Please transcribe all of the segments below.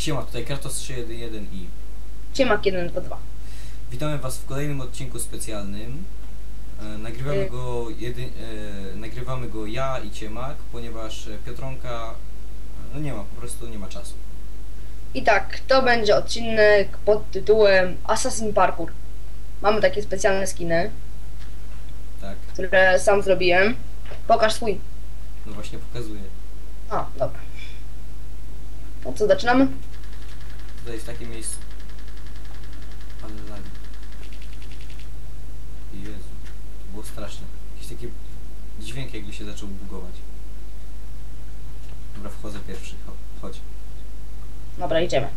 Siema, tutaj Kratos 311 i Ciemak 122. witamy was w kolejnym odcinku specjalnym. E, nagrywamy Y. go jedy, e, nagrywamy go ja i Ciemak, ponieważ e, Piotronka no nie ma, po prostu nie ma czasu. I tak, to będzie odcinek pod tytułem Assassin Parkour. Mamy takie specjalne skiny, Tak, które sam zrobiłem. Pokaż swój. no właśnie pokazuję. A, dobra. No co, zaczynamy? Tutaj jest takie miejsce. Ale lagi. Jezu, to było straszne. Jakiś taki dźwięk jakby się zaczął bugować. Dobra, wchodzę pierwszy, Cho- chodź. Dobra, idziemy.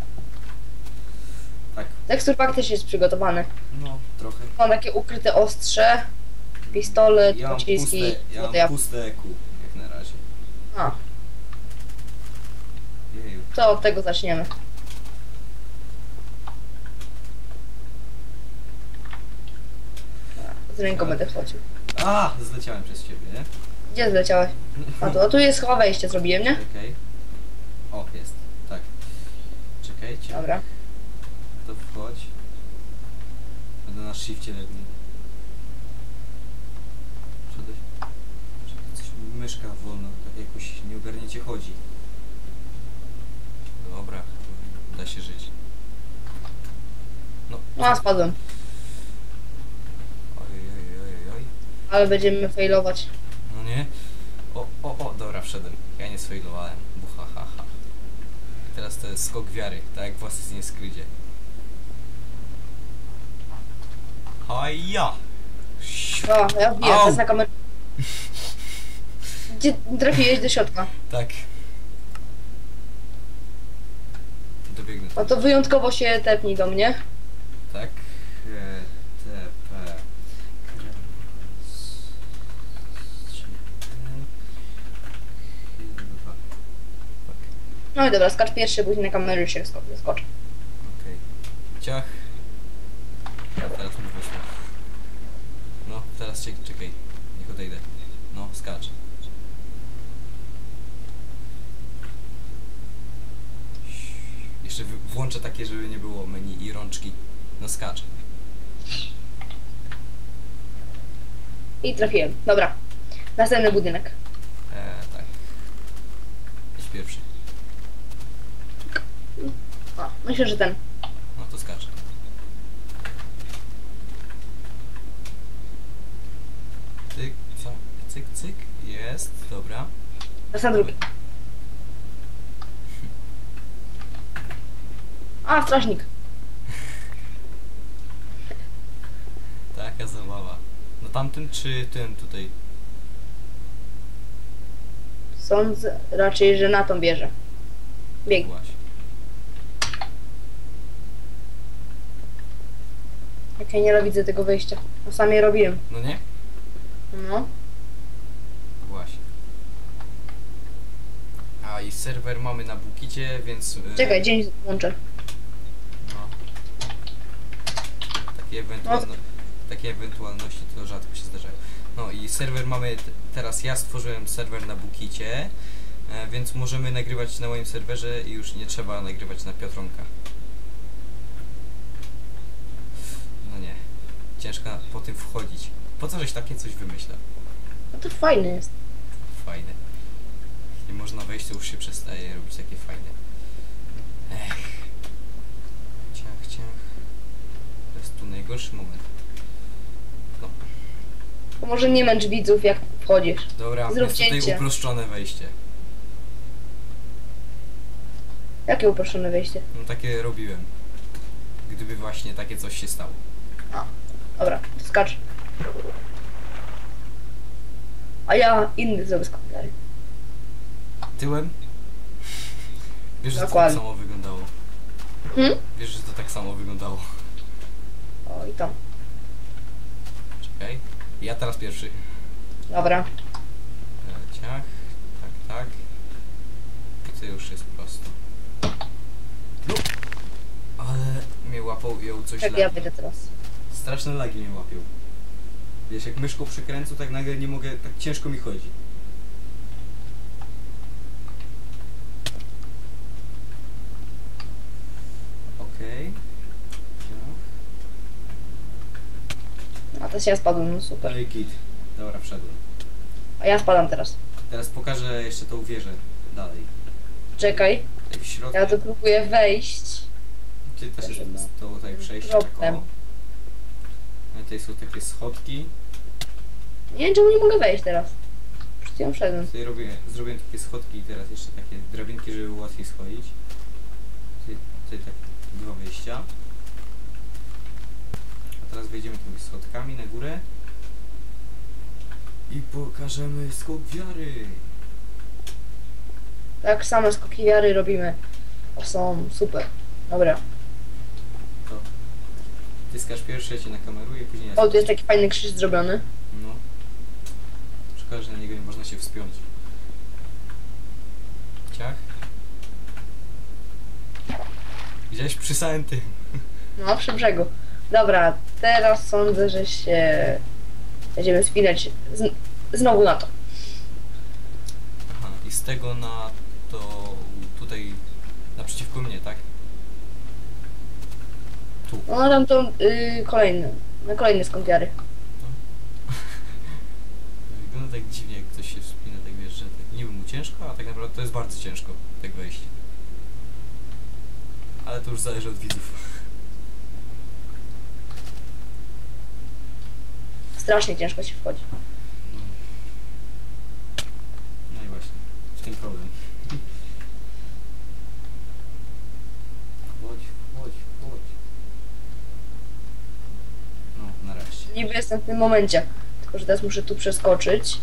Tak, Tekstur pack też jest przygotowany. no trochę. Mam takie ukryte ostrze, pistolet, Ja pociski, puste, ja mam jabłko. puste EQ, jak na razie. A, Jeju. to od tego zaczniemy. Z ręką będę wchodził. A, zleciałem przez ciebie, nie? Gdzie zleciałeś? A tu, a tu jest chyba wejście, zrobiłem, nie? Czekaj. O, jest. Tak. Czekajcie. Dobra. To wchodź. Będę na shifcie coś mi myszka wolno, tak jakoś nieogarnięcie chodzi. Dobra, da się żyć. No. No, a spadłem. Ale będziemy failować. No nie? O, o, o, dobra, wszedłem. Ja nie sfailowałem. Bucha, ha, ha. Teraz to jest skok wiary, tak jak w Assassin's Creedzie. Haja! O, ja wbiję, Au. teraz na kamerę. Gdzie trafiłeś do środka? Tak. Dobiegnę. No to wyjątkowo się tepnij do mnie. Tak. E, TP. Tak. No i dobra, skacz pierwszy, później na kamerę się skocz. skocz. Okej. Ciach. A teraz mi wyszło. No, teraz czek czekaj. Niech odejdę. No, skacz. Jeszcze włączę takie, żeby nie było menu i rączki. No skacz. I trafiłem. Dobra. Następny budynek. Eee, tak. Idź pierwszy. O, myślę, że ten. No to skacz. Cyk, co? Cyk, cyk. Jest, dobra. Teraz na drugi. A, strażnik. Taka zabawa. No tamten czy ten tutaj? Sądzę raczej, że na tą bierze. Bieg. Właśnie. Jak ja nienawidzę tego wejścia. No sam je robiłem. No nie? No. Właśnie. A i serwer mamy na Bukicie, więc... e, Czekaj, dzień włączę. No. Takie, ewentualno takie ewentualności to rzadko się zdarzają. No i serwer mamy, t- teraz ja stworzyłem serwer na Bukicie, e, więc możemy nagrywać na moim serwerze i już nie trzeba nagrywać na Piotronka. No nie, ciężko po tym wchodzić. Po co żeś takie coś wymyślał? No to fajny jest. Fajne. Nie można wejść, to już się przestaje robić takie fajne. Ech. Ciach, ciach. To jest tu najgorszy moment. No, To może nie męcz widzów, jak wchodzisz. dobra, Zrób jest tutaj cięcie. uproszczone wejście. Jakie uproszczone wejście? No takie robiłem. Gdyby właśnie takie coś się stało. Dobra, to skacz. A ja inny zrobię komentarzy. Tyłem? Wiesz, że to tak Dokładnie. samo wyglądało. Hmm? Wiesz, że to tak samo wyglądało. O, i tam. Czekaj. Ja teraz pierwszy. Dobra. E, Ciach, tak, tak. I to już jest prosto. No. Ale mnie łapał ją coś Jak lagi. ja wyjdę teraz straszne lagi mnie łapią. Wiesz, jak myszką przekręcę, tak nagle nie mogę, tak ciężko mi chodzi. Okej. Okay. A też ja spadłem, no super. No git. Dobra, wszedłem. A ja spadam teraz. Teraz pokażę jeszcze tą wieżę dalej. Czekaj. W. Ja tu próbuję wejść. Ty też to tutaj przejść. No tutaj są takie schodki. Nie wiem czemu nie mogę wejść teraz. Przed chwilą wszedłem. Tutaj robię, zrobiłem takie schodki i teraz jeszcze takie drabinki, żeby było łatwiej schodzić. Tutaj, tutaj tak dwa wyjścia. A teraz wejdziemy tymi schodkami na górę. I pokażemy skok wiary. Tak same skoki wiary robimy. Są super. Dobra. To ty skaż pierwszy, ja cię nakameruję, później ja O, tu jest taki fajny krzyż zrobiony. No. Szkoda, że na niego nie można się wspiąć. Ciach. Widziałeś przy samym tym. No, przy brzegu. Dobra, teraz sądzę, że się będziemy spinać z, znowu na to. Aha, i z tego na to tutaj naprzeciwko mnie, tak? Tu. No, tam to y, kolejny. Na kolejny skąd wiary. Wygląda tak dziwnie, jak ktoś się wspina, tak wiesz, że tak niby mu ciężko, a tak naprawdę to jest bardzo ciężko, tak wejść. Ale to już zależy od widzów. Strasznie ciężko się wchodzi. No. No i właśnie, w tym problem. Wchodź, wchodź, wchodź. No, nareszcie. Niby jestem w tym momencie. Tylko, że teraz muszę tu przeskoczyć.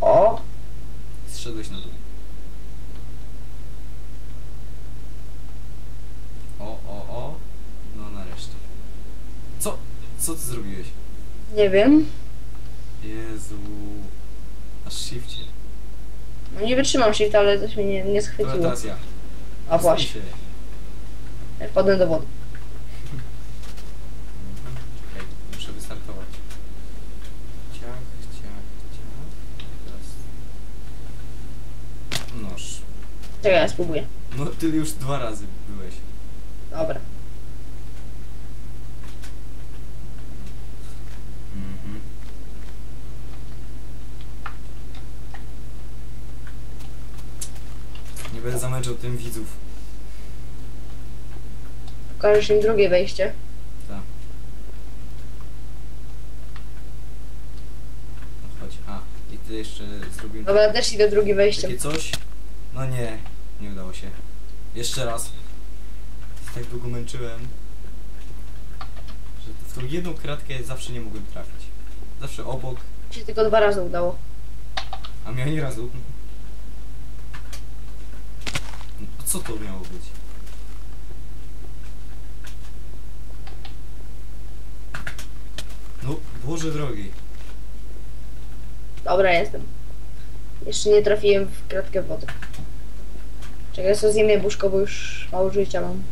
O, Zszedłeś na dół. O, o, o. No nareszcie. Co? Co ty zrobiłeś? nie wiem. Jezu. Aż shifcie. No nie wytrzymam się, ale coś mnie nie, nie Dobra, schwyciło. teraz ja. A właśnie, się. ja wpadłem do wody. Mhm. Czekaj, muszę wystartować. Ciach, ciach, ciach. Teraz. Noż. Czekaj, ja spróbuję. No ty już dwa razy byłeś. Dobra. Mhm. Nie będę zamęczał tym widzów. Pokażesz im drugie wejście. Tak. No chodź. A, i ty jeszcze zrobiłem Dobra, też idę drugie wejście. takie coś. No nie, nie udało się. Jeszcze raz. Tak długo męczyłem. Że w tą jedną kratkę zawsze nie mogłem trafić. Zawsze obok, Mi się tylko dwa razy udało. a mnie ani razu. No, co to miało być? No, Boże drogi. Dobra, jestem. Jeszcze nie trafiłem w kratkę wody. Czekaj, co zjem jabłuszko, bo już mało życia mam.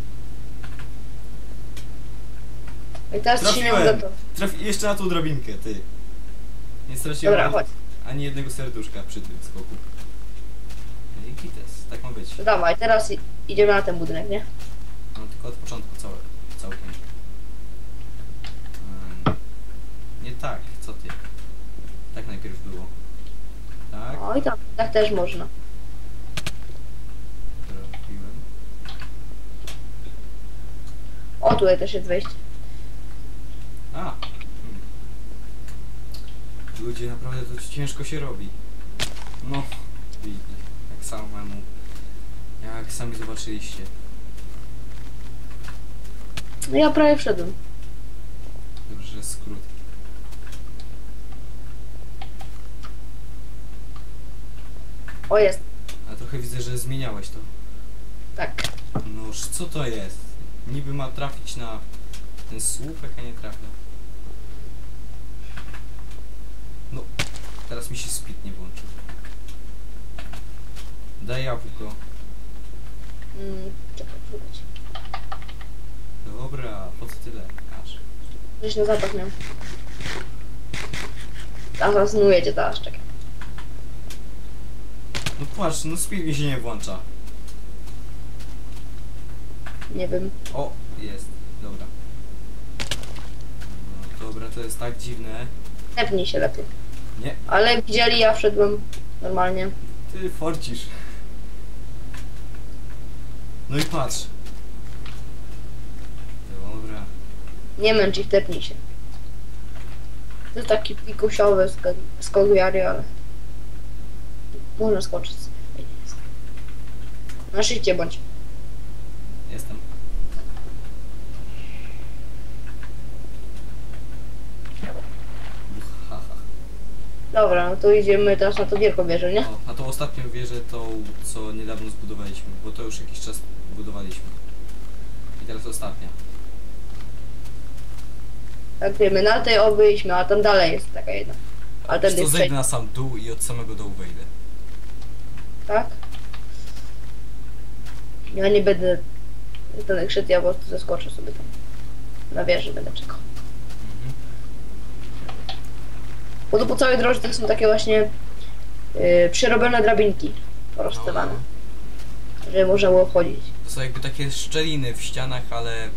I teraz ci się nie Trafiłem! to. Trafi jeszcze na tą drabinkę, ty. Nie straciłem Dobra, ani, chodź. ani jednego serduszka przy tym skoku. No i kites, tak ma być. To dawaj, teraz idziemy na ten budynek, nie? No tylko od początku całe, całkiem. Nie tak, co ty? Tak najpierw było. Tak, O i tam, tak też można. trafiłem. O, tutaj też jest wejście. A! Hmm. Ludzie, naprawdę to ciężko się robi. No, jak samemu, jak sami zobaczyliście. No ja prawie wszedłem. Dobrze, że skrót. O, jest. Ale trochę widzę, że zmieniałeś to. Tak. Noż, co to jest? Niby ma trafić na ten słupek, a nie trafia. No, teraz mi się speed nie włączył. Daj jabłko. Mm, czekaj, próbować. Dobra, po co tyle? Aż. Gdzieś na zapach miał. Asasynuje cię teraz, czekaj. No płacz, no speed mi się nie włącza. Nie wiem. O, jest. Dobra. No, dobra, to jest tak dziwne. Tepnij się lepiej. Nie, Ale widzieli, ja wszedłem normalnie. ty forcisz. No i patrz. Dobra. Nie męcz ich, tepnij się. To jest taki pikusiowy wiary, ale... Można skoczyć. Na szczycie bądź. Jestem. Uch, ha, ha. Dobra, no to idziemy teraz na to wielką wieżę, nie? O, a tą ostatnią wieżę, tą co niedawno zbudowaliśmy, bo to już jakiś czas budowaliśmy. I teraz ostatnia. Tak wiemy, na tej obyliśmy, a tam dalej jest taka jedna. Ale ten Wiesz co, jest zejdę na sam dół i od samego dołu wejdę. tak? Ja nie będę ten szedł, ja po prostu zeskoczę sobie tam. Na wieży będę czekał. Mhm. Bo to po całej drodze to są takie właśnie yy, przerobione drabinki porozstawane, No, żeby można było chodzić. to są jakby takie szczeliny w ścianach, ale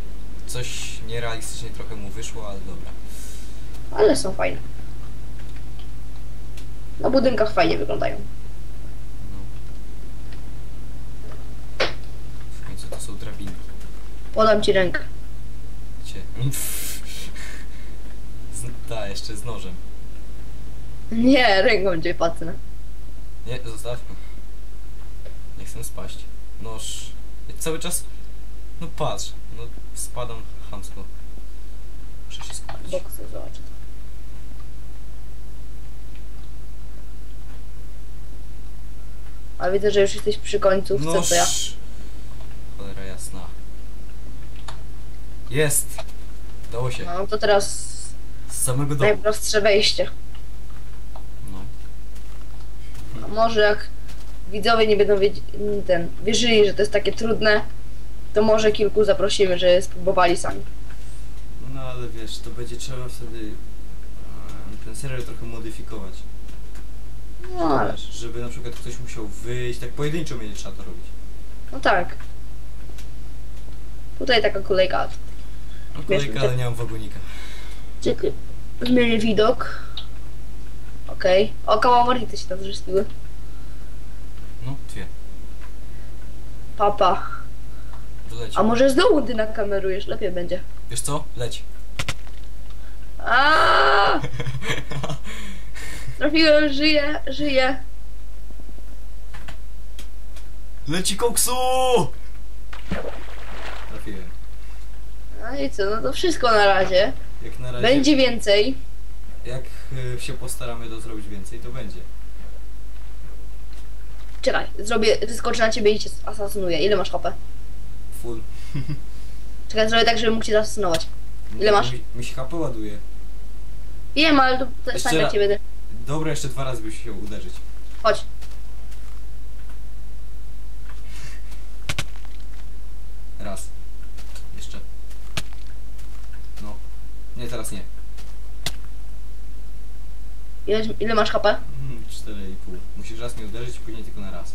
coś nierealistycznie trochę mu wyszło, ale dobra. Ale są fajne. Na budynkach fajnie wyglądają. No. W końcu to są drabinki. Podam ci rękę. Cię. Ta, jeszcze z nożem. Nie, ręką cię pacnę. Nie, zostaw. Nie chcę spaść. Noż. Ja cały czas. No patrz. No spadam chamsko. Muszę się skupić. Boksy. A widzę, że już jesteś przy końcówce, Noż. to ja. Cholera jasna. Jest! Dało się. No to teraz Z samego dołu. najprostsze wejście. No. A może jak widzowie nie będą wiedzieć, ten, wierzyli, że to jest takie trudne, to może kilku zaprosimy, że spróbowali sami. No ale wiesz, to będzie trzeba wtedy e, ten serial trochę modyfikować. No ale, Wiesz, żeby na przykład ktoś musiał wyjść, tak pojedynczo będzie trzeba to robić. no tak. Tutaj taka kolejka. No kolejka, ale nie mam wagonika. Czekaj, zmienię widok. Okej. O, kałamarity się tam zrzuciły. No, dwie. Papa. A może z dołu ty nakamerujesz? Lepiej będzie. Wiesz co? Leć. A! Trafiłem, żyję, żyję. Leci koksu! Trafiłem. No i co, no to wszystko na razie. Jak na razie. Będzie więcej. Jak y, się postaramy to zrobić więcej, to będzie. Czekaj, zrobię, wyskoczę na ciebie i cię asasynuję. Ile masz HP? Full. Czekaj, zrobię tak, żeby mógł cię zasasynować. Ile masz? Mi, mi się HP ładuje. Wiem, ale to Jeszcze raz. cię będę. Dobra, jeszcze dwa razy by się uderzyć. Chodź. Raz. Jeszcze. No. Nie, teraz nie. Ile, ile masz HP? Mhm, Cztery i pół. Musisz raz nie uderzyć, później tylko na raz.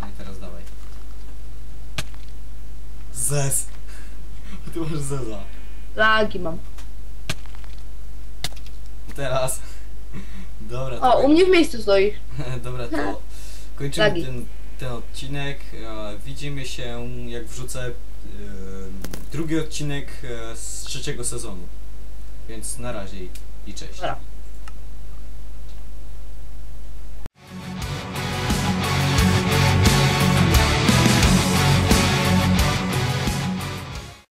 No i teraz dawaj. Zez! Ty masz zeza. Lagi mam. Teraz. Dobra, O, to... u mnie w miejscu stoi. Dobra, to kończymy Lagi. ten, ten odcinek. E, Widzimy się, jak wrzucę e, drugi odcinek e, z trzeciego sezonu. Więc na razie i cześć. Dobra.